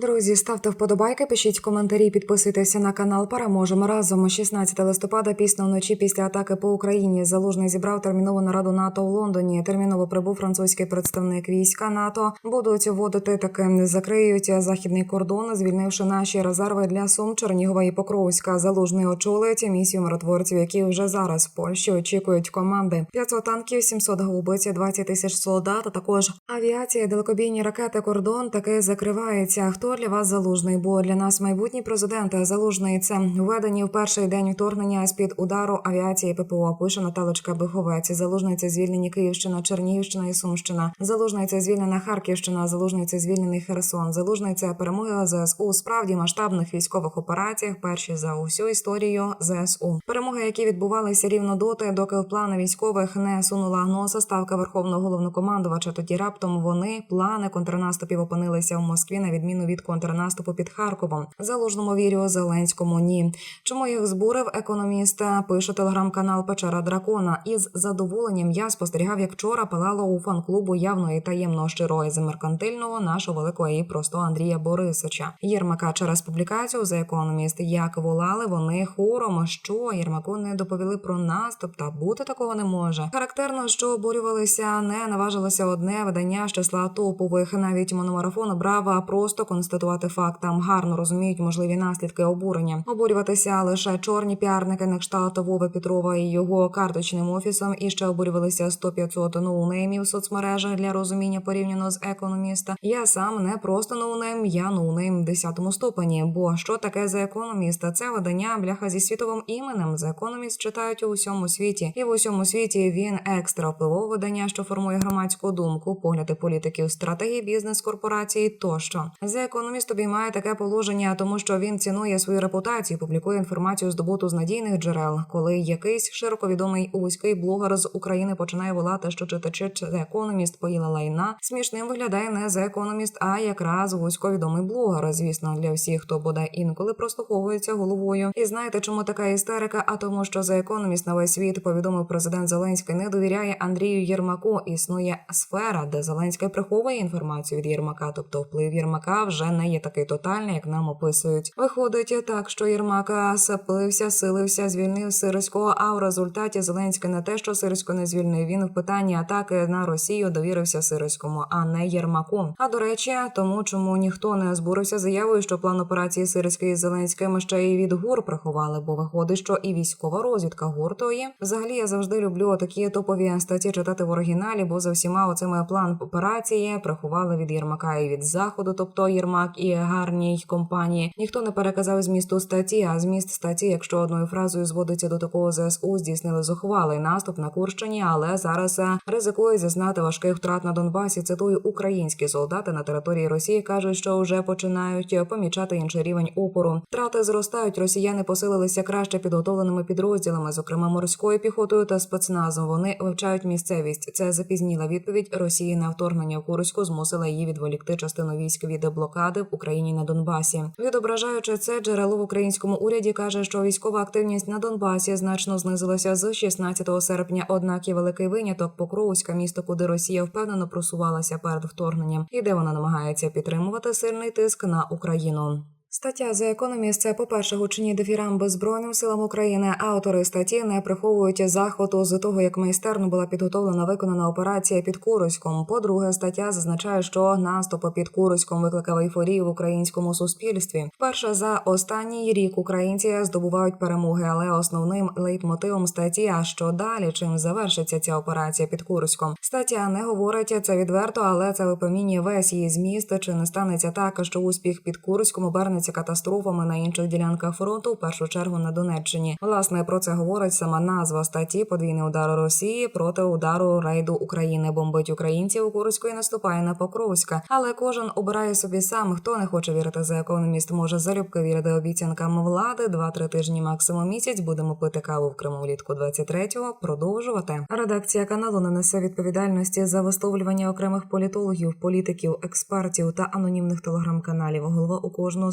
Друзі, ставте вподобайки, пишіть коментарі, підписуйтеся на канал. Переможемо разом. 16 листопада, після вночі після атаки по Україні. Залужний зібрав термінову нараду НАТО у Лондоні. Терміново прибув французький представник війська НАТО. Будуть вводити таки закриють західний кордон, звільнивши наші резерви для Сум, Чернігова і Покровська. Залужний очолить місію миротворців, які вже зараз в Польщі очікують команди. 500 танків, 700 гаубиць, 20 тисяч солдат. а Також авіація, далекобійні ракети. Кордон таки закривається. Хто для вас залужний? Бо для нас майбутній президент залужний це введені в перший день вторгнення з під удару авіації ППО. Пише Наталочка Биховець. Залужний це звільнені Київщина, Чернігівщина і Сумщина. Залужний це звільнена Харківщина. Залужний це звільнений Херсон. Залужний це перемоги ЗСУ справді масштабних військових операціях. Перші за усю історію ЗСУ. Перемоги, які відбувалися рівно доти, доки в плани військових не сунула носа ставка верховного головнокомандувача. Тоді раптом вони плани контрнаступів опинилися в Москві на відміну від контрнаступу під Харковом. Залужному вірю Зеленському ні. Чому їх збурив економіст? Пише телеграм-канал Печера Дракона. Із задоволенням я спостерігав, як вчора палало у фан-клубу явно і таємно щирого і меркантильного нашого великого і простого Андрія Борисовича. Єрмака через публікацію за економіст. Як волали вони хором, що Єрмаку не доповіли про наступ, та бути такого не може. Характерно, що обурювалися, не наважилося одне видання з числа топових. Навіть мономарафон брава просто констатувати факт. Там гарно розуміють можливі наслідки обурення. Обурюватися лише чорні піарники на кшталт Вови Петрова і його карточним офісом. І ще обурювалися 100-500 ноунеймів в соцмережах для розуміння порівняно з економіста. Я сам не просто ноунейм, я ноунейм в 10 ступені. Бо що таке за економіста? Це видання бляха зі світовим іменем. За економіст читають у усьому світі, і в усьому світі він екстра впливове видання, що формує громадську думку, погляди політиків, стратегії бізнес корпорації тощо. За економіст обіймає таке положення, тому що він цінує свою репутацію, публікує інформацію здобуту з надійних джерел. Коли якийсь широко відомий вузький блогер з України починає волати, що читачі за економіст поїла лайна, смішним виглядає не за економіст, а якраз вузьковідомий блогер. Звісно, для всіх, хто бодай інколи прослуховується головою. І знаєте, чому така істерика? А тому, що за економіст на весь світ повідомив президент Зеленський не довіряє Андрію Єрмаку. Існує сфера, де Зеленський приховує інформацію від Єрмака, тобто вплив Єрмака вже не є такий тотальний, як нам описують. Виходить так, що Єрмака саплився, силився, звільнив Сирського. А в результаті Зеленський не те, що Сирського не звільнив. Він в питанні атаки на Росію довірився Сирському, а не Єрмаку. А до речі, тому чому ніхто не збурився заявою, що план операції Сирський з Зеленським ще й від гур приховали, бо виходить, що і військова розвідка гуртує. Взагалі я завжди люблю такі топові статті читати в оригіналі, бо за всіма оцими план операції приховали від Єрмака і від заходу, тобто Єрмак і гарній компанії. Ніхто не переказав змісту статті, а зміст статті, якщо одною фразою зводиться до такого ЗСУ, здійснили зухвалий наступ на Курщині, але зараз е, ризикують зазнати важких втрат на Донбасі. Цитую українські солдати на території Росії кажуть, що вже починають помічати інший рівень опору. Втрати зростають. Росіяни посилилися краще підготовленими підрозділами, зокрема морською піхотою та спецназом. Вони вивчають місцевість. Це запізніла відповідь Росії на вторгнення в Курську змусила її відволікти частину військ від блокади в Україні на Донбасі. Відображаючи це, джерело в українському уряді каже, що військова активність на Донбасі значно знизилася з 16 серпня. Однак є великий виняток Покровська, місто, куди Росія впевнено просувалася перед вторгненням, і де вона намагається підтримувати сильний тиск на Україну. Стаття за економіст це, по-перше, гучні дифірамби Збройним силам України. Автори статті не приховують захвату з того, як майстерно була підготовлена виконана операція під Куроськом. По-друге, стаття зазначає, що наступ під Куроськом викликав ейфорію в українському суспільстві. Вперше за останній рік українці здобувають перемоги, але основним лейтмотивом статті, а що далі, чим завершиться ця операція під Куроськом. Стаття не говорить це відверто, але це випромінює весь її зміст. Чи не станеться так, що успіх під Курськом обернеться катастрофами на інших ділянках фронту, в першу чергу на Донеччині. Власне про це говорить сама назва статті Подвійний удар Росії проти удару рейду України. Бомбить українців у Курську і наступає на Покровська. Але кожен обирає собі сам. Хто не хоче вірити за економіст, може залюбки вірити обіцянкам влади. Два-три тижні, максимум місяць. Будемо пити каву в Криму влітку 23-го. Продовжувати. Редакція каналу не несе відповідальності за висловлювання окремих політологів, політиків, експертів та анонімних телеграм-каналів. Голова у кожного